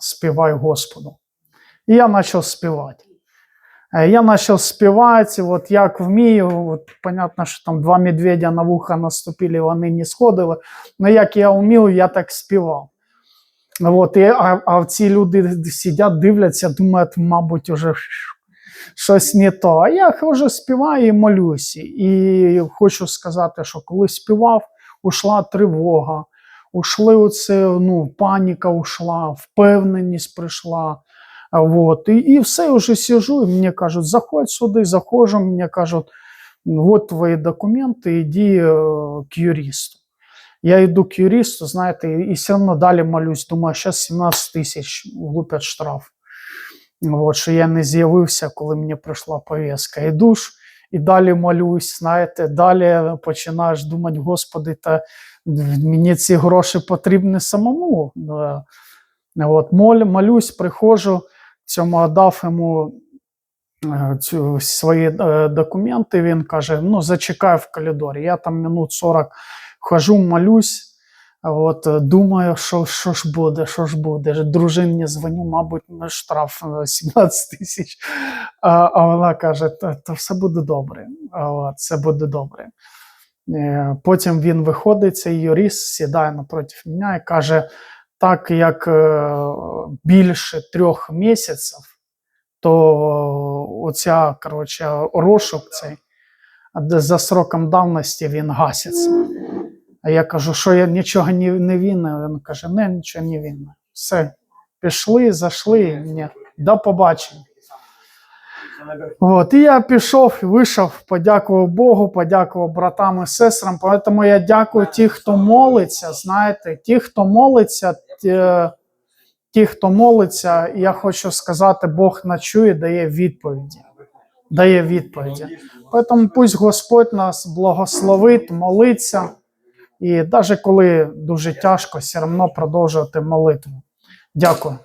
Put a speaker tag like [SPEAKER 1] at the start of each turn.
[SPEAKER 1] співай Господу. І я почав співати. Е, Я почав співати, от як вмію. От, понятно, що там два медведя на вуха наступили, вони не сходили. Але як я вмів, я так співав. От, і, а, а ці люди сидять, дивляться, думають, мабуть, уже щось не то. А я хожу співаю і молюся. І хочу сказати, що коли співав, ушла тривога, ушли оце, ну, паніка ушла, впевненість прийшла. Вот. І, і все, вже сижу, і мені кажуть, заходь сюди, заходжу, мені кажуть, от твої документи, йди е, к юристу. Я йду к юристу, знаєте, і все одно далі молюсь. Думаю, зараз 17 тисяч влупять штраф. От, що я не з'явився, коли мені прийшла повістка. Іду ж і далі молюсь, знаєте, далі починаєш думати, Господи, та мені ці гроші потрібні самому. Е, От, моль, молюсь, приходжу, цьому дав йому е, цю, свої е, документи. Він каже: ну, зачекай в коридорі. Я там минут 40 хожу, молюсь. От, думаю, що, що ж буде, що ж буде. Дружині дзвоню, мабуть, на штраф е, 17 тисяч. А, а вона каже: та, та все буде добре. От, все буде добре. Е, Потім він виходить, цей юрист сідає напроти мене і каже: так як е, більше трьох місяців, то оця, коротше, розшук цей за сроком давності він гаситься. А я кажу, що я нічого не, не винен. Він каже, не, нічого не винен. Все, пішли, зайшли, ні, до побачення. От, і я пішов, вийшов, подякував Богу, подякував братам і сестрам. Тому я дякую ті, хто молиться. Знаєте, ті, хто молиться, ті, ті, хто молиться, я хочу сказати, Бог ночує, дає відповіді. Дає відповіді. Тому пусть Господь нас благословить, молиться. І навіть коли дуже тяжко, все одно продовжувати молитву.
[SPEAKER 2] Дякую.